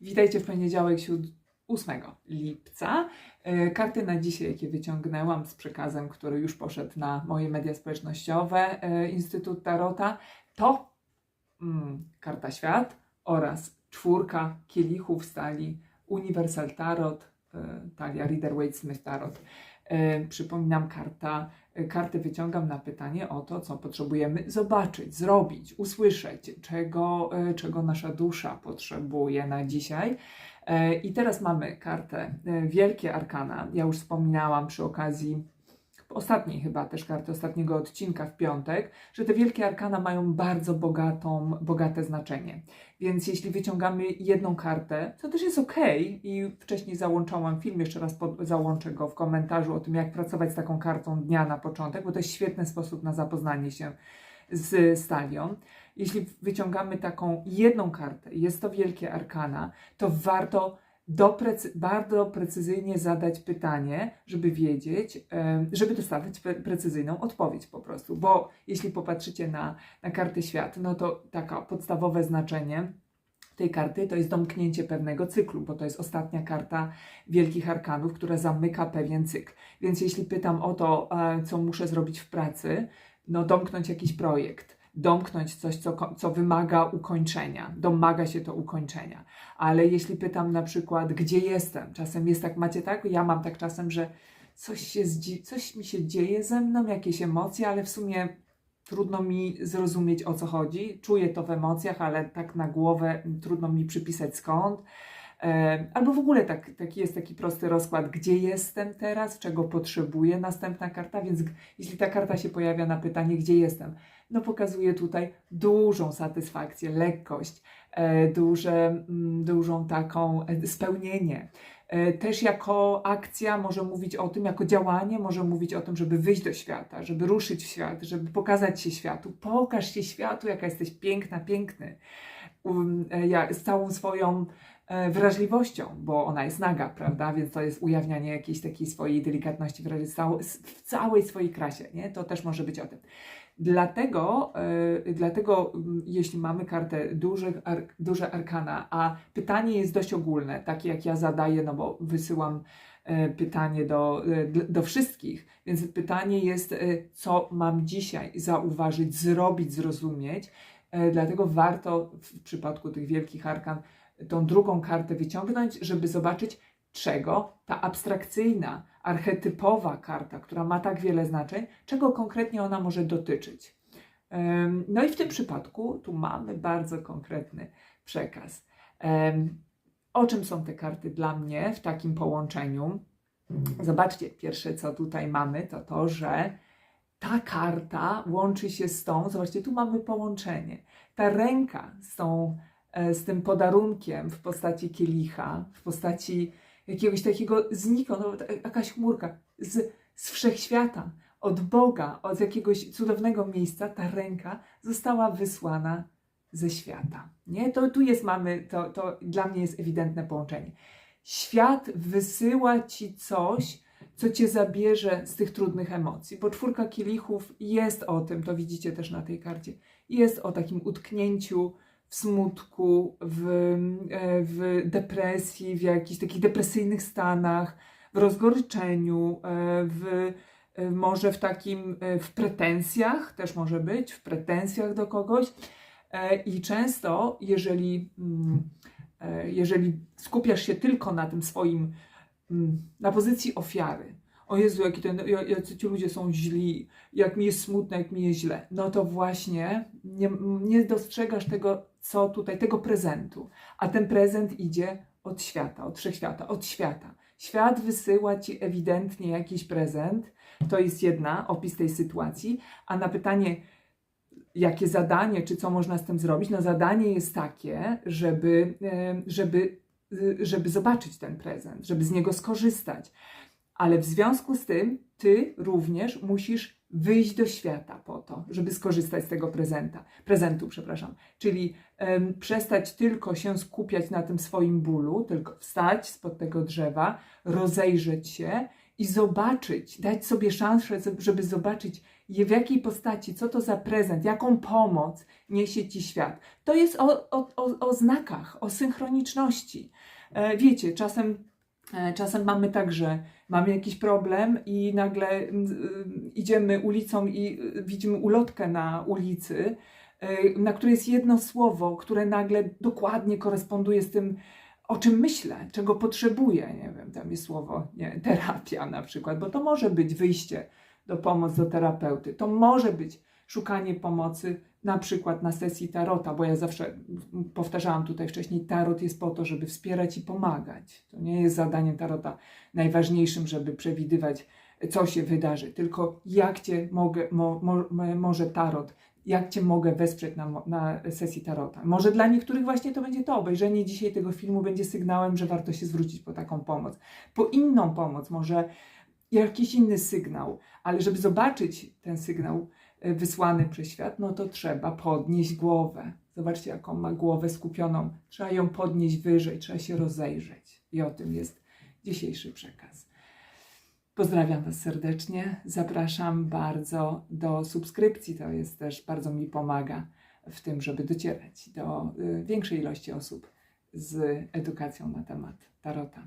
Witajcie w poniedziałek, siód- 8 lipca. E, Karty na dzisiaj, jakie wyciągnęłam z przekazem, który już poszedł na moje media społecznościowe, e, Instytut Tarota, to mm, karta świat oraz czwórka kielichów stali Universal Tarot, e, talia Rider Waite Smith Tarot. E, Przypominam, karta, e, karty wyciągam na pytanie o to, co potrzebujemy zobaczyć, zrobić, usłyszeć, czego, e, czego nasza dusza potrzebuje na dzisiaj. I teraz mamy kartę Wielkie Arkana. Ja już wspominałam przy okazji ostatniej chyba też karty ostatniego odcinka w piątek, że te wielkie arkana mają bardzo bogatą, bogate znaczenie. Więc jeśli wyciągamy jedną kartę, co też jest ok, i wcześniej załączałam film, jeszcze raz załączę go w komentarzu o tym, jak pracować z taką kartą dnia na początek, bo to jest świetny sposób na zapoznanie się z stalią. Jeśli wyciągamy taką jedną kartę, jest to wielkie arkana, to warto doprecy- bardzo precyzyjnie zadać pytanie, żeby wiedzieć, żeby dostawać pre- precyzyjną odpowiedź po prostu. Bo jeśli popatrzycie na, na karty świat, no to taka podstawowe znaczenie tej karty to jest domknięcie pewnego cyklu, bo to jest ostatnia karta wielkich arkanów, która zamyka pewien cykl. Więc jeśli pytam o to, e, co muszę zrobić w pracy, no domknąć jakiś projekt, domknąć coś, co, co wymaga ukończenia, domaga się to ukończenia. Ale jeśli pytam na przykład, gdzie jestem, czasem jest tak, macie tak, ja mam tak czasem, że coś, się coś mi się dzieje ze mną, jakieś emocje, ale w sumie trudno mi zrozumieć o co chodzi. Czuję to w emocjach, ale tak na głowę trudno mi przypisać skąd. Albo w ogóle tak, taki jest taki prosty rozkład, gdzie jestem teraz, czego potrzebuję, następna karta, więc jeśli ta karta się pojawia na pytanie, gdzie jestem, no pokazuje tutaj dużą satysfakcję, lekkość, e, duże, mm, dużą taką e, spełnienie. E, Też jako akcja może mówić o tym, jako działanie może mówić o tym, żeby wyjść do świata, żeby ruszyć w świat, żeby pokazać się światu. Pokaż się światu, jaka jesteś piękna, piękny. Um, e, Z całą swoją e, wrażliwością, bo ona jest naga, prawda? Więc to jest ujawnianie jakiejś takiej swojej delikatności w całej swojej krasie, nie? To też może być o tym. Dlatego, e, dlatego jeśli mamy kartę dużych, duże arkana, a pytanie jest dość ogólne, takie jak ja zadaję, no bo wysyłam pytanie do, do wszystkich, więc pytanie jest, co mam dzisiaj zauważyć, zrobić, zrozumieć. E, Dlatego warto w przypadku tych wielkich arkan tą drugą kartę wyciągnąć, żeby zobaczyć, czego ta abstrakcyjna, archetypowa karta, która ma tak wiele znaczeń, czego konkretnie ona może dotyczyć. No i w tym przypadku tu mamy bardzo konkretny przekaz. O czym są te karty dla mnie w takim połączeniu? Zobaczcie, pierwsze co tutaj mamy, to to, że ta karta łączy się z tą, zobaczcie, tu mamy połączenie. Ta ręka z, tą, e, z tym podarunkiem w postaci kielicha, w postaci jakiegoś takiego znikąd, no, jakaś chmurka z, z wszechświata, od Boga, od jakiegoś cudownego miejsca, ta ręka została wysłana ze świata. Nie? To tu jest, mamy, to, to dla mnie jest ewidentne połączenie. Świat wysyła ci coś, co cię zabierze z tych trudnych emocji, bo czwórka kielichów jest o tym, to widzicie też na tej karcie, jest o takim utknięciu w smutku, w, e, w depresji, w jakichś takich depresyjnych stanach, w rozgoryczeniu, e, w, e, może w takim, w pretensjach też może być, w pretensjach do kogoś. I często, jeżeli, mm, jeżeli skupiasz się tylko na tym swoim, na pozycji ofiary, o Jezu, jaki ten, ja- jacy ci ludzie są źli, jak mi jest smutno, jak mi jest źle, no to właśnie nie, nie dostrzegasz tego, co tutaj, tego prezentu. A ten prezent idzie od świata, od wszechświata, od świata. Świat wysyła ci ewidentnie jakiś prezent, to jest jedna, opis tej sytuacji, a na pytanie, jakie zadanie, czy co można z tym zrobić, no zadanie jest takie, żeby, e, żeby, żeby zobaczyć ten prezent, żeby z niego skorzystać. Ale w związku z tym, ty również musisz wyjść do świata po to, żeby skorzystać z tego prezenta, prezentu, przepraszam. Czyli em, przestać tylko się skupiać na tym swoim bólu, tylko wstać spod tego drzewa, rozejrzeć się i zobaczyć, dać sobie szansę, żeby zobaczyć, w jakiej postaci, co to za prezent, jaką pomoc niesie Ci świat. To jest o, o, o, o znakach, o synchroniczności. E, Wiecie, czasem, e, czasem mamy tak, że mamy jakiś problem i nagle y, idziemy ulicą i y, widzimy ulotkę na ulicy, y, na której jest jedno słowo, które nagle dokładnie koresponduje z tym, o czym myślę, czego potrzebuję. Nie wiem, tam jest słowo nie, terapia na przykład, bo to może być wyjście do pomocy do terapeuty, to może być szukanie pomocy na przykład na sesji tarota, bo ja zawsze powtarzałam tutaj wcześniej, tarot jest po to, żeby wspierać i pomagać. To nie jest zadaniem tarota najważniejszym, żeby przewidywać, co się wydarzy, tylko jak cię mogę, mo, mo, może tarot, jak cię mogę wesprzeć na, na sesji tarota. Może dla niektórych właśnie to będzie to, obejrzenie dzisiaj tego filmu będzie sygnałem, że warto się zwrócić po taką pomoc, po inną pomoc, może jakiś inny sygnał, ale żeby zobaczyć ten sygnał wysłany przez świat, no to trzeba podnieść głowę. Zobaczcie, jaką ma głowę skupioną. Trzeba ją podnieść wyżej, trzeba się rozejrzeć. I o tym jest dzisiejszy przekaz. Pozdrawiam Was serdecznie. Zapraszam bardzo do subskrypcji. To jest też bardzo mi pomaga w tym, żeby docierać do y, większej ilości osób z edukacją na temat tarota.